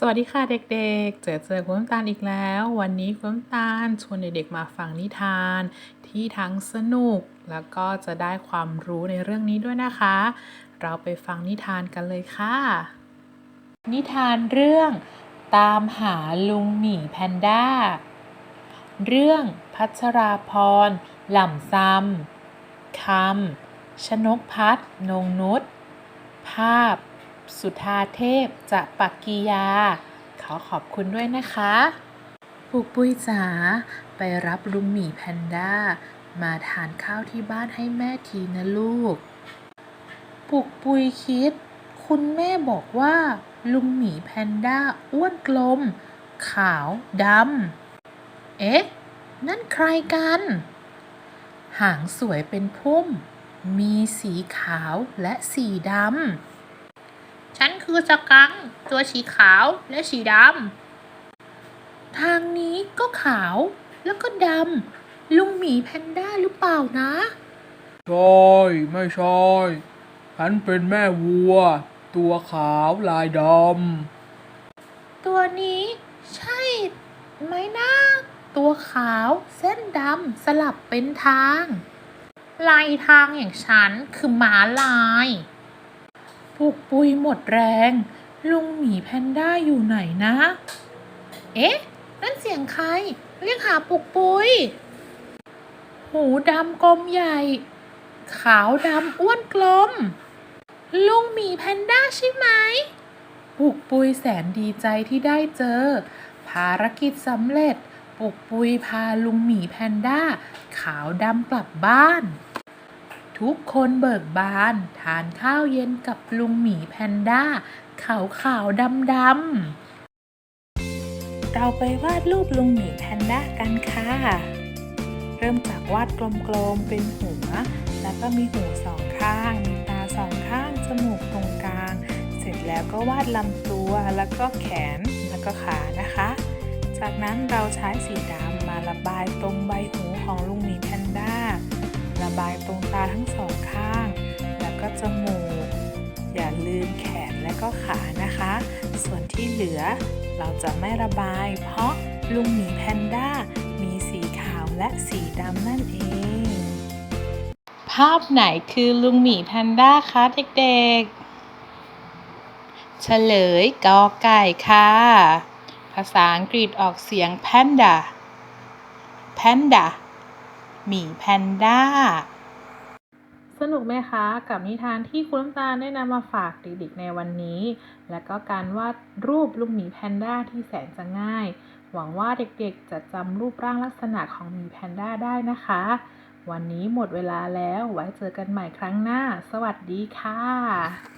สวัสดีค่ะเด็กๆ เจอเจอคุณน้ำตาลอีกแล้ว วันนี้คุณน้ำตาลชวนเด็กๆมาฟังนิทาน ที่ทั้งสนุกแล้วก็จะได้ความรู้ในเรื่องนี้ด้วยนะคะ เราไปฟังนิทานกันเลยค่ะ นิทานเรื่องตามหาลุงหมีแพนด้า เรื่องพัชราพรหล่ำซำคำชนกพัฒนงนุชภาพ สุธาเทพจะปักกียา ขอขอบคุณด้วยนะคะปุกปุ้ยจ๋าไปรับลุงหมีแพนด้า มาทานข้าวที่บ้านให้แม่ทีนะลูก ปุกปุยคิด คุณแม่บอกว่า ลุงหมีแพนด้าอ้วนกลม ขาวดำ เอ๊ะ นั่นใครกัน หางสวยเป็นพุ่ม มีสีขาวและสีดำ ฉันคือสกังค์ตัวสีขาวและสีดทางนี้ก็ขาวแล้วก็ดำลุงหมีแพนด้าหรือเปล่านะ ใช่ไม่ใช่ฉันเป็นแม่วัว ตัวขาวลายดตัวนี้ใช่ไหมนะตัวขาวเส้นดำสลับเป็นทางำลายทางอย่างฉันคือหมาลาย ปุกปุยหมดแรง ลุงหมีแพนด้าอยู่ไหนนะ เอ๊ะ นั่นเสียงใคร เรียกหาปุกปุย หูดำกลมใหญ่ ขาวดำอ้วนกลม ลุงหมีแพนด้าใช่ไหม ปุกปุยแสนดีใจที่ได้เจอ ภารกิจสำเร็จปุกปุยพาลุงหมีแพนด้า ขาวดำกลับบ้าน ทุกคนเบิกบาน ทานข้าวเย็นกับลุงหมีแพนด้า ขาวขาวดำดำเราไปวาดรูปลุงหมีแพนด้ากันค่ะ เริ่มจากวาดกลมๆเป็นหัว แล้วก็มีหูสองข้าง มีตาสองข้าง จมูกตรงกลาง เสร็จแล้วก็วาดลำตัว แล้วก็แขน แล้วก็ขานะคะ จากนั้นเราใช้สีดำมาระบายตรงใบหูของลุงหมีแพนด้า ระบายตรงตาทั้งสอง ก็ขานะคะ ส่วนที่เหลือเราจะไม่ระบาย เพราะลุงหมีแพนด้ามีสีขาวและสีดำนั่นเอง ภาพไหนคือลุงหมีแพนด้าคะเด็กๆ เฉลยกอไก่ค่ะ ภาษาอังกฤษออกเสียง panda panda หมีแพนด้า สนุกไหมคะ กับนิทานที่คุณน้ำตาลได้นำมาฝากเด็กๆในวันนี้ และก็การวาดรูปลุงหมีแพนด้าที่แสนจะง่าย หวังว่าเด็กๆจะจำรูปร่างลักษณะของหมีแพนด้าได้นะคะ วันนี้หมดเวลาแล้วไว้เจอกันใหม่ครั้งหน้า สวัสดีค่ะ